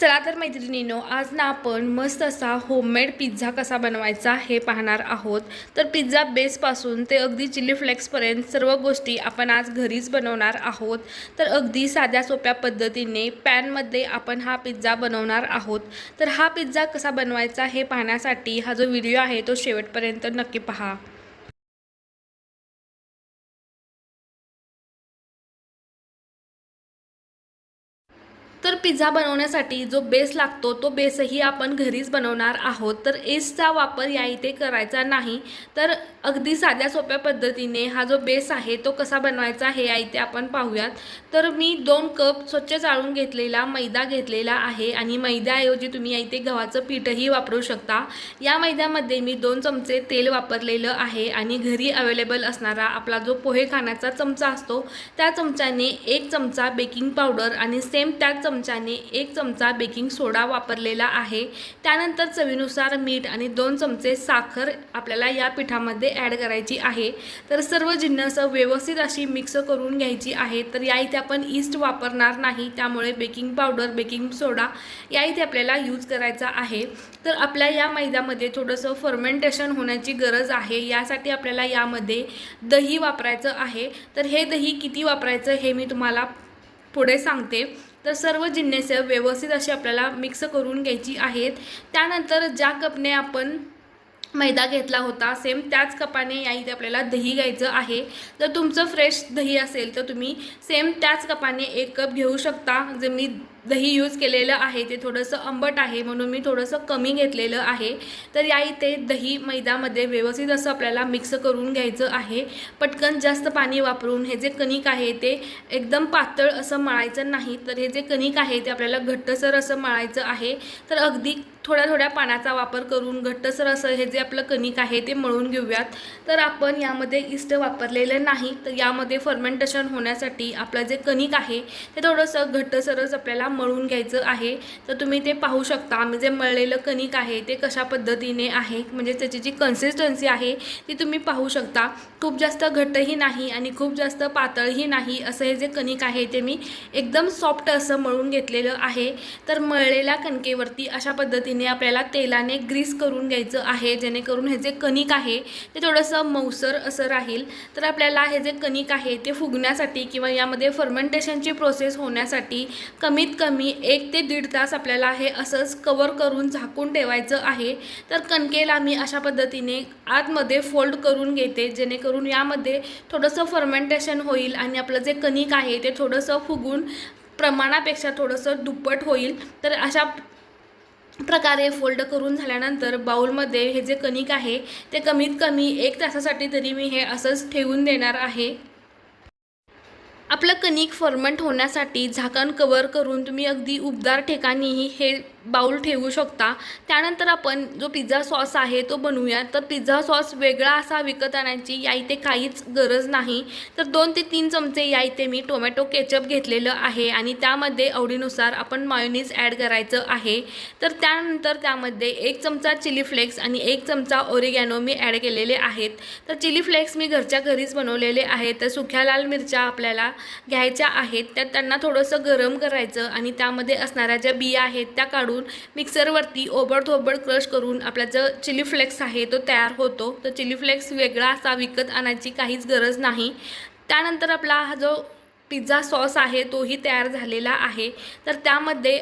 चला तर मैत्रिणींनो आज ना आपण मस्त असा होममेड पिझ्झा कसा बनवायचा हे पाहणार आहोत. तर पिझ्झा बेसपासून ते अगदी चिली फ्लेक्सपर्यंत सर्व गोष्टी आपण आज घरीच बनवणार आहोत. तर अगदी साध्या सोप्या पद्धतीने पॅनमध्ये आपण हा पिझ्झा बनवणार आहोत. तर हा पिझ्झा कसा बनवायचा हे पाहण्यासाठी हा जो व्हिडिओ आहे तो शेवटपर्यंत नक्की पहा. तर पिझ्झा बनवण्यासाठी जो बेस लागतो तो बेसही आपण घरीच बनवणार आहोत. तर एसचा वापर या इथे करायचा नाही. तर अगदी साध्या सोप्या पद्धतीने हा जो बेस आहे तो कसा बनवायचा हे या इथे आपण पाहूयात. तर मी दोन कप स्वच्छ चाळून घेतलेला मैदा घेतलेला आहे आणि मैद्याऐवजी तुम्ही या इथे गव्हाचं पीठही वापरू शकता. या मैद्यामध्ये मी दोन चमचे तेल वापरलेलं आहे आणि घरी अवेलेबल असणारा आपला जो पोहे खाण्याचा चमचा असतो त्या चमच्याने एक चमचा बेकिंग पावडर आणि सेम त्याच चमच्याने एक चमचा बेकिंग सोडा वापरलेला आहे. त्यानंतर चवीनुसार मीठ आणि दोन चमचे साखर आपल्याला या पिठामध्ये ॲड करायची आहे. तर सर्व जिन्नस व्यवस्थित अशी मिक्स करून घ्यायची आहे. तर या इथे आपण ईस्ट वापरणार नाही. त्यामुळे बेकिंग पावडर बेकिंग सोडा या इथे आपल्याला यूज करायचा आहे. तर आपल्या या मैद्यामध्ये थोडंसं फर्मेंटेशन होण्याची गरज आहे. यासाठी आपल्याला यामध्ये दही वापरायचं आहे. तर हे दही किती वापरायचं हे मी तुम्हाला पुढे सांगते. तर सर्व जिन्नस व्यवस्थित अशी आपल्याला मिक्स करून घ्यायची आहेत. त्यानंतर ज्या कपने आपण मैदा घेतला होता सेम त्याच कपाने या इथे आपल्याला दही घ्यायचं आहे. जर तुमचं फ्रेश दही असेल तर तुम्ही सेम त्याच कपाने एक कप घेऊ शकता. जे मी दही यूज केलेलं आहे ते थोडंसं आंबट आहे म्हणून मी थोडंसं कमी घेतलेलं आहे. तर या इथे दही मैदामध्ये व्यवस्थित असं आपल्याला मिक्स करून घ्यायचं आहे. पटकन जास्त पाणी वापरून हे जे कणिक आहे ते एकदम पातळ असं मळायचं नाही. तर हे जे कणिक आहे ते आपल्याला घट्टसर असं मळायचं आहे. तर अगदी थोड्या थोड्या पाण्याचा वापर करून घट्टसर असं हे जे आपलं कणिक आहे ते मळून घेऊयात. तर आपण यामध्ये इस्ट वापरलेलं नाही. तर यामध्ये फर्मेंटेशन होण्यासाठी आपलं जे कणिक आहे ते थोडंसं घट्टसरच आपल्याला मळून घ्यायचं आहे तर तुम्ही ते पाहू शकता. आम्ही जे मळलेलं कणिक आहे ते कशा पद्धतीने आहे म्हणजे त्याची जी कन्सिस्टन्सी आहे ती तुम्ही पाहू शकता. खूप जास्त घट्टही नाही आणि खूप जास्त पातळही नाही असं हे जे कणिक आहे ते मी एकदम सॉफ्ट असं मळून घेतलेलं आहे. तर मळलेल्या कणकेवरती अशा पद्धतीने आपल्याला तेलाने ग्रीस करून घ्यायचं आहे जेणेकरून हे जे कणिक आहे ते थोडंसं मौसर असं राहील. तर आपल्याला हे जे कणिक आहे ते फुगण्यासाठी किंवा यामध्ये फर्मेंटेशनची प्रोसेस होण्यासाठी कमीत कमी एक ते दीड तास आपल्याला हे असंच कवर करून झाकून ठेवायचं आहे. तर कणकेला मी अशा पद्धतीने आतमध्ये फोल्ड करून घेते जेणेकरून यामध्ये थोडंसं फर्मेंटेशन होईल आणि आपलं जे कणिक आहे ते थोडंसं फुगून प्रमाणापेक्षा थोडंसं दुप्पट होईल. तर अशा प्रकारे फोल्ड करून झाल्यानंतर बाउलमध्ये हे जे कणिक आहे ते कमीत कमी एक तासासाठी तरी मी हे असंच ठेवून देणार आहे. आपलं कणिक फर्मंट होण्यासाठी झाकण कवर करून तुम्ही अगदी उबदार ठिकाणीही हे बाऊल ठेवू शकता. त्यानंतर आपण जो पिझ्झा सॉस आहे तो बनवूया तर पिझ्झा सॉस वेगळा असा विकत आणायची या इथे काहीच गरज नाही. तर दोन ते तीन चमचे या इथे मी टोमॅटो केचप घेतलेलं आहे आणि त्यामध्ये आवडीनुसार आपण मायोनीज ॲड करायचं आहे. तर त्यानंतर त्यामध्ये एक चमचा चिली फ्लेक्स आणि एक चमचा ओरिगॅनो मी ॲड केलेले आहेत. तर चिली फ्लेक्स मी घरच्या घरीच बनवलेले आहेत. तर सुख्या लाल मिरच्या आपल्याला घ्यायच्या आहेत. त्यात त्यांना थोडंसं गरम करायचं आणि त्यामध्ये असणाऱ्या ज्या बिया आहेत त्या काढून मिक्सरवरती ओबडधोबड क्रश करून आपला जो चिली फ्लेक्स आहे तो तयार होतो. तर चिली फ्लेक्स वेगळा असा विकत आणायची काहीच गरज नाही. त्यानंतर आपला हा जो पिझ्झा सॉस आहे तोही तयार झालेला आहे. तर त्यामध्ये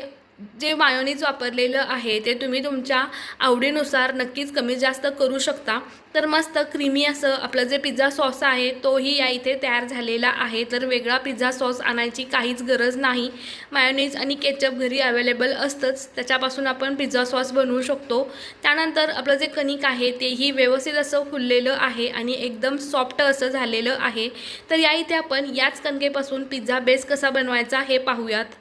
जे मायोनीज वापरलेलं आहे ते तुम्ही तुमच्या आवडीनुसार नक्कीच कमी जास्त करू शकता. तर मस्त क्रीमी असं आपलं जे पिझ्झा सॉस आहे तोही या इथे तयार झालेला आहे. तर वेगळा पिझ्झा सॉस आणायची काहीच गरज नाही. मायोनीज आणि केचप घरी अवेलेबल असतंच. त्याच्यापासून आपण पिझ्झा सॉस बनवू शकतो. त्यानंतर आपलं जे कणिक आहे तेही व्यवस्थित असं फुललेलं आहे आणि एकदम सॉफ्ट असं झालेलं आहे. तर या इथे आपण याच कणकेपासून पिझ्झा बेस कसा बनवायचा हे पाहूयात.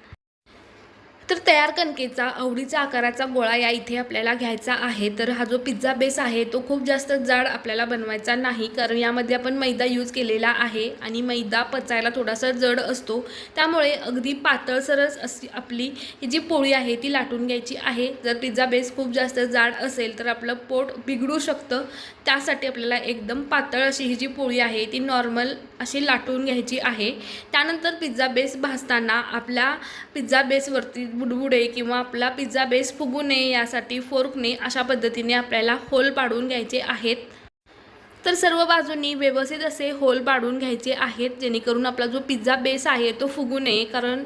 तर तयार कणकेचा आवडीचा आकाराचा गोळा या इथे आपल्याला घ्यायचा आहे. तर हा जो पिझ्झा बेस आहे तो खूप जास्त जाड आपल्याला बनवायचा नाही. कारण यामध्ये आपण मैदा यूज केलेला आहे आणि मैदा पचायला थोडासा जड असतो. त्यामुळे अगदी पातळसरच अशी आपली ही जी पोळी आहे ती लाटून घ्यायची आहे. जर पिझ्झा बेस खूप जास्त जाड असेल तर आपलं पोट बिघडू शकतं. त्यासाठी आपल्याला एकदम पातळ अशी ही जी पोळी आहे ती नॉर्मल अशी लाटून घ्यायची आहे. त्यानंतर पिझ्झा बेस भाजताना आपल्या पिझ्झा बेसवरती बुडबुडे किंवा आपला पिझ्झा बेस फुगू नये यासाठी फोर्कने अशा पद्धतीने आपल्याला होल पाडून घ्यायचे आहेत. तर सर्व बाजूंनी व्यवस्थित असे होल पाडून घ्यायचे आहेत जेणेकरून आपला जो पिझ्झा बेस आहे तो फुगू नये. कारण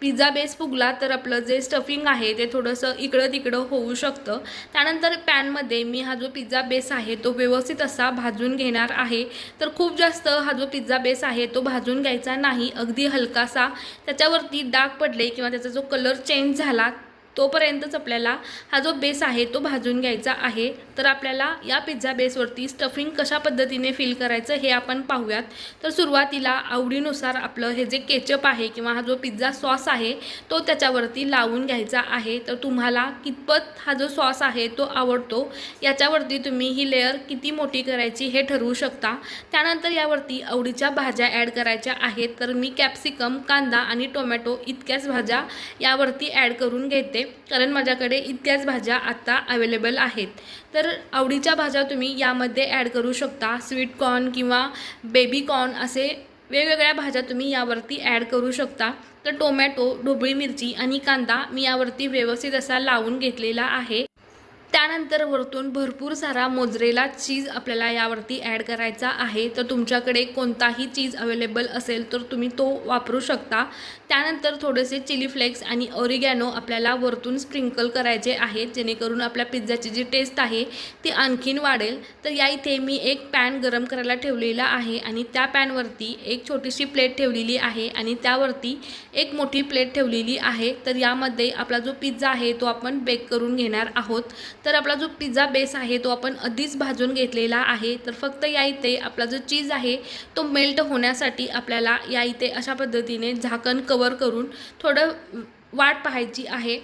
पिझ्झा बेस फुगला तर आपलं जे स्टफिंग आहे ते थोडंसं इकडं तिकडं होऊ शकतं. त्यानंतर पॅनमध्ये मी हा जो पिझ्झा बेस आहे तो व्यवस्थित असा भाजून घेणार आहे. तर खूप जास्त हा जो पिझ्झा बेस आहे तो भाजून घ्यायचा नाही. अगदी हलकासा त्याच्यावरती डाग पडले किंवा त्याचा जो कलर चेंज झाला तोपर्यंतच आपल्याला हा जो बेस आहे तो भाजून घ्यायचा आहे. तर आपल्याला या पिझ्झा बेसवरती स्टफिंग कशा पद्धतीने फिल करायचं हे आपण पाहूयात. तर सुरुवातीला आवडीनुसार आपलं हे जे केचप आहे किंवा हा जो पिझ्झा सॉस आहे तो त्याच्यावरती लावून घ्यायचा आहे. तर तुम्हाला कितपत हा जो सॉस आहे तो आवडतो याच्यावरती तुम्ही ही लेअर किती मोठी करायची हे ठरवू शकता. त्यानंतर यावरती आवडीच्या भाज्या ॲड करायच्या आहेत. तर मी कॅप्सिकम कांदा आणि टोमॅटो इतक्याच भाज्या यावरती ॲड करून घेते. कारण माझ्याकडे इतक्याच भाज्या आत्ता अवेलेबल आहेत. तर आवडीच्या भाज्या तुम्ही यामध्ये ॲड करू शकता. स्वीट कॉर्न किंवा बेबी कॉर्न असे वेगवेगळ्या भाज्या तुम्ही यावरती ॲड करू शकता. तर टोमॅटो ढोबळी मिरची आणि कांदा मी यावरती व्यवस्थित असा लावून घेतलेला आहे. त्यानंतर वरतून भरपूर सारा मोजरेला चीज आपल्याला यावरती ॲड करायचा आहे. तर तुमच्याकडे कोणताही चीज अवेलेबल असेल तर तुम्ही तो वापरू शकता. त्यानंतर थोडेसे चिली फ्लेक्स आणि ओरिगॅनो आपल्याला वरतून स्प्रिंकल करायचे आहेत जेणेकरून आपल्या पिझ्झाची जी टेस्ट आहे ती आणखीन वाढेल. तर या इथे मी एक पॅन गरम करायला ठेवलेला आहे आणि त्या पॅनवरती एक छोटीशी प्लेट ठेवलेली आहे आणि त्यावरती एक मोठी प्लेट ठेवलेली आहे. तर यामध्ये आपला जो पिझ्झा आहे तो आपण बेक करून घेणार आहोत. तर आपला जो पिझ्झा बेस आहे तो आपण आधीच भाजून घेतलेला आहे. तर फक्त या इथे आपला जो चीज आहे तो मेल्ट होण्यासाठी आपल्याला या इथे अशा पद्धतीने झाकण कवर करून थोडं वाट पाहायची आहे.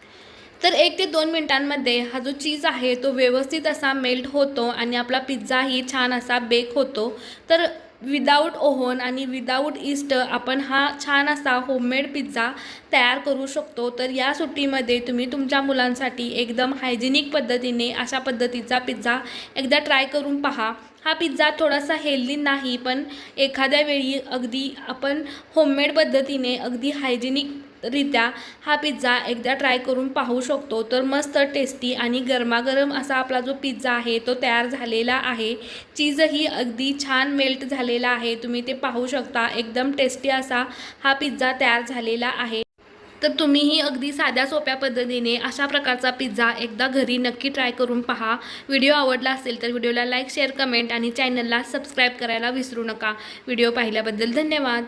तर एक ते दोन मिनिटांमध्ये हा जो चीज आहे तो व्यवस्थित असा मेल्ट होतो आणि आपला पिझ्झाही छान असा बेक होतो. तर without oven and without yeast आपण हा छान असा होममेड पिझ्झा तयार करू शकतो. तर या सुट्टीमध्ये तुम्ही तुमच्या मुलांसाठी एकदम हायजेनिक पद्धतीने अशा पद्धतीचा पिझ्झा एकदा ट्राय करून पहा. हा पिझ्झा थोडासा हेल्दी नाही पण एखाद्या वेळी अगदी आपण होममेड पद्धतीने अगदी हायजेनिक रित्या हा पिझ्झा एकदा ट्राय करून पाहू शकतो. तर मस्त टेस्टी आणि गरमागरम असा आपला जो पिझ्झा आहे तो तयार झालेला आहे. चीजही अगदी छान मेल्ट झालेला आहे. तुम्ही ते पाहू शकता. एकदम टेस्टी असा हा पिझ्झा तयार झालेला आहे. तर तुम्हीही अगदी साध्या सोप्या पद्धतीने अशा प्रकारचा पिझ्झा एकदा घरी नक्की ट्राय करून पहा. व्हिडिओ आवडला असेल तर व्हिडिओला लाईक शेअर कमेंट आणि चॅनलला सबस्क्राईब करायला विसरू नका. व्हिडिओ पाहिल्याबद्दल धन्यवाद.